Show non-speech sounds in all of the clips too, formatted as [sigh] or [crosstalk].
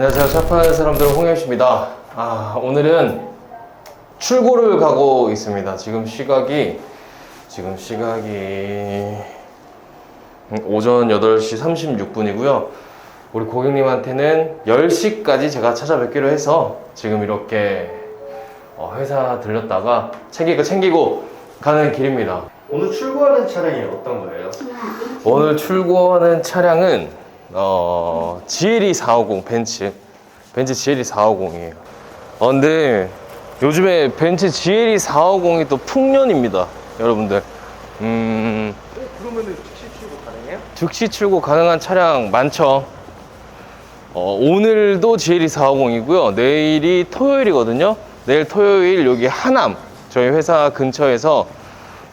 안녕하세요. 샤파는 사람들 홍현씨입니다. 아, 오늘은 출고를 가고 있습니다. 지금 시각이, 지금 시각이 음, 오전 8시 36분이고요. 우리 고객님한테는 10시까지 제가 찾아뵙기로 해서 지금 이렇게 어, 회사 들렸다가 거 챙기고 가는 길입니다. 오늘 출고하는 차량이 어떤 거예요? 오늘 출고하는 차량은 어, GLE 450 벤츠. 벤츠 GLE 450이에요. 어, 근데 요즘에 벤츠 GLE 450이 또 풍년입니다 여러분들. 음, 그러면은 즉시 출고 가능해요? 즉시 출고 가능한 차량 많죠? 어, 오늘도 GLE 450이고요. 내일이 토요일이거든요. 내일 토요일 여기 하남 저희 회사 근처에서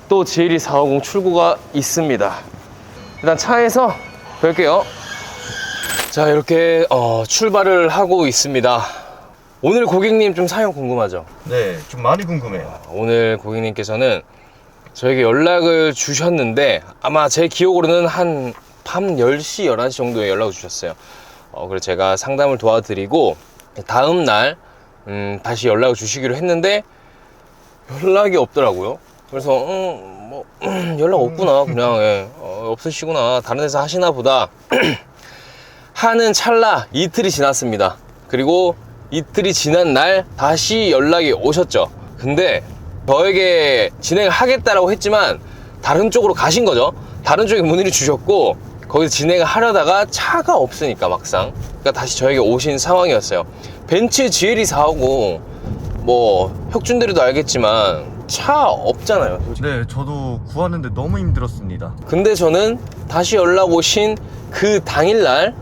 또 GLE 450 출고가 있습니다. 일단 차에서 뵐게요. 자, 이렇게 어, 출발을 하고 있습니다. 오늘 고객님 좀 사연 궁금하죠? 네, 좀 많이 궁금해요. 오늘 고객님께서는 저에게 연락을 주셨는데 아마 제 기억으로는 한 밤 10시, 11시 정도에 연락을 주셨어요. 어, 그래서 제가 상담을 도와드리고 다음 날 음, 다시 연락을 주시기로 했는데 연락이 없더라고요. 그래서 음, 뭐 [clears throat] 연락 없구나 그냥 예, 어, 없으시구나 다른 데서 하시나 보다 [clears throat] 하는 찰나 이틀이 지났습니다. 그리고 이틀이 지난 날 다시 연락이 오셨죠. 근데 저에게 진행을 하겠다라고 했지만 다른 쪽으로 가신 거죠. 다른 쪽에 문의를 주셨고 거기서 진행을 하려다가 차가 없으니까 막상 그러니까 다시 저에게 오신 상황이었어요. 벤츠 GLE 450뭐 혁준들이도 알겠지만 차 없잖아요. 네, 저도 구하는데 너무 힘들었습니다. 근데 저는 다시 연락 오신 그 당일날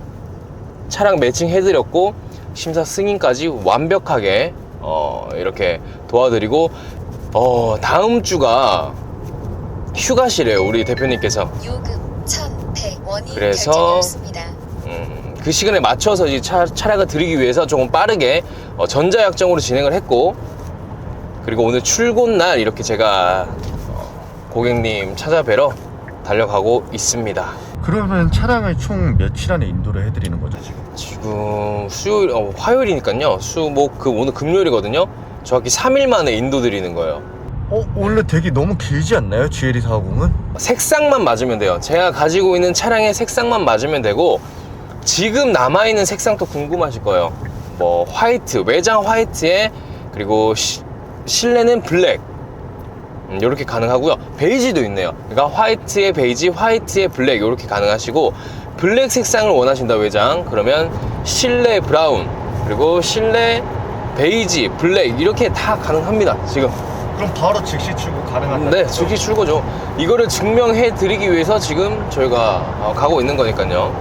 차량 매칭해드렸고 심사 승인까지 완벽하게 어, 이렇게 도와드리고 어, 다음 주가 휴가시래요 우리 대표님께서 요금 1,100원이 그래서-. 음, 그 시간에 맞춰서 이 차, 차량을 드리기 위해서 조금 빠르게 어, 전자약정으로 진행을 했고 그리고 오늘 출근 날 이렇게 제가 어, 고객님 찾아뵈러 달려가고 있습니다. 그러면 차량을 총 며칠 안에 인도를 해드리는 거죠, 지금? 지금 수요일, 어, 화요일이니까요. 수, 목, 그 오늘 금요일이거든요. 정확히 3일 만에 인도 드리는 거예요. 어, 원래 되게 너무 길지 않나요? GLE 450은? 색상만 맞으면 돼요. 제가 가지고 있는 차량의 색상만 맞으면 되고 지금 남아 있는 색상도 궁금하실 거예요. 뭐 화이트, 외장 화이트에 그리고 시- 실내는 블랙. 이렇게 가능하고요. 베이지도 있네요. 그러니까 화이트에 베이지, 화이트에 블랙 이렇게 가능하시고 블랙 색상을 원하신다 외장 그러면 실내 브라운 그리고 실내 베이지, 블랙 이렇게 다 가능합니다. 지금 그럼 바로 즉시 출고 가능한 네, 즉시 출고죠. 이거를 증명해 드리기 위해서 지금 저희가 어, 가고 있는 거니까요.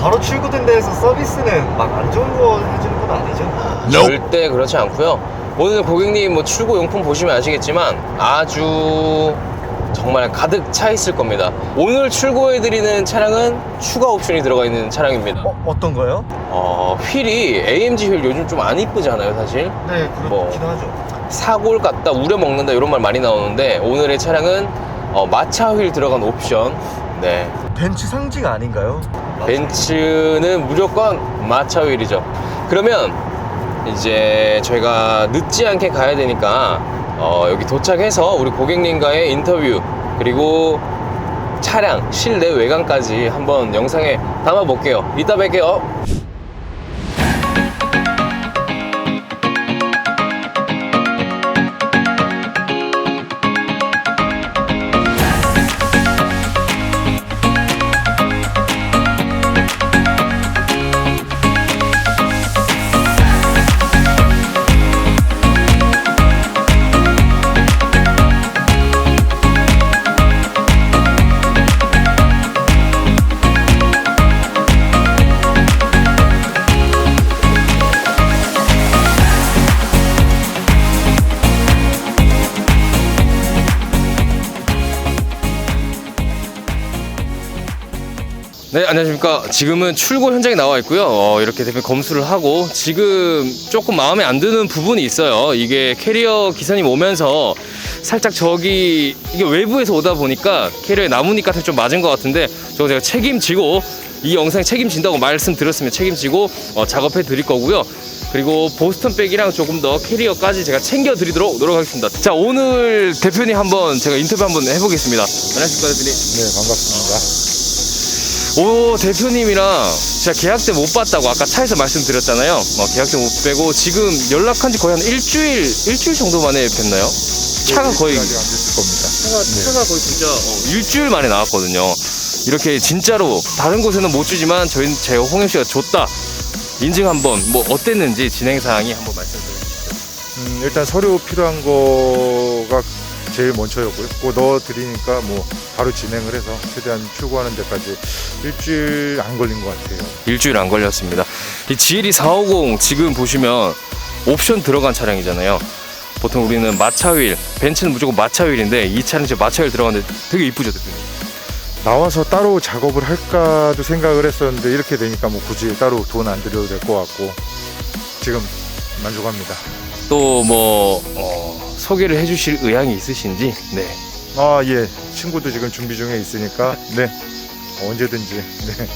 바로 출고된 데에서 서비스는 막 안 좋은 거 해주는 건 아니죠? 절대 그렇지 않고요. 오늘 고객님 뭐 출고 용품 보시면 아시겠지만 아주 정말 가득 차 있을 겁니다. 오늘 출고해 드리는 차량은 추가 옵션이 들어가 있는 차량입니다. 어, 어떤 거요? 어, 휠이 AMG 휠 요즘 좀 안 이쁘잖아요, 사실. 네, 뭐. 그렇긴 하죠. 사골 같다, 우려 먹는다 이런 말 많이 나오는데 오늘의 차량은 어, 마차 휠 들어간 옵션. 네. 벤츠 상징 아닌가요? 벤츠는 무조건 마차 휠이죠. 그러면 이제 저희가 늦지 않게 가야 되니까 어, 여기 도착해서 우리 고객님과의 인터뷰 그리고 차량 실내 외관까지 한번 영상에 담아 볼게요. 이따 뵐게요. 네, 안녕하십니까. 지금은 출고 현장에 나와 있고요. 어, 이렇게 대표 검수를 하고 지금 조금 마음에 안 드는 부분이 있어요. 이게 캐리어 기사님 오면서 살짝 저기 이게 외부에서 오다 보니까 캐리어에 나뭇잎 같은 게 좀 맞은 것 같은데 저거 제가 책임지고 이 영상 책임진다고 말씀드렸으면 책임지고 어, 작업해 드릴 거고요. 그리고 보스턴 백이랑 조금 더 캐리어까지 제가 챙겨 드리도록 노력하겠습니다. 자 오늘 대표님 한번 제가 인터뷰 한번 해보겠습니다. 안녕하십니까 대표님. 네, 반갑습니다. 오 대표님이랑 제가 계약 때 못 봤다고 아까 차에서 말씀드렸잖아요. 어, 계약 때못 빼고 지금 연락한 지 거의 한 일주일 일주일 정도 만에 뵀나요? 차가 거의 아직 안 됐을 겁니다. 차가, 차가 거의 진짜 어, 일주일 만에 나왔거든요. 이렇게 진짜로 다른 곳에는 못 주지만 저희 제가 홍현 씨가 줬다 인증 한번 뭐 어땠는지 진행 사항이 한번 말씀드려주세요. 음, 일단 서류 필요한 거가 제일 먼저였고요. 그거 넣어드리니까 뭐 바로 진행을 해서 최대한 출고하는 데까지 일주일 안 걸린 것 같아요. 일주일 안 걸렸습니다. 이 GLE 450 지금 보시면 옵션 들어간 차량이잖아요. 보통 우리는 마차휠, 벤츠는 무조건 마차휠인데 이 차는 지금 마차휠 들어갔는데 되게 이쁘죠, 대표님? 나와서 따로 작업을 할까도 생각을 했었는데 이렇게 되니까 뭐 굳이 따로 돈 안 들여도 될 것 같고 지금 만족합니다. 또 뭐 소개를 해주실 의향이 있으신지 네 아, 예. 친구도 지금 준비 중에 있으니까 네. 언제든지 네.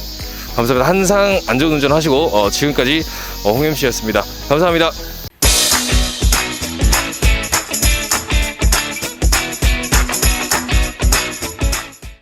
감사합니다. 항상 안전운전 하시고 어, 지금까지 어, 홍현 씨였습니다. 감사합니다.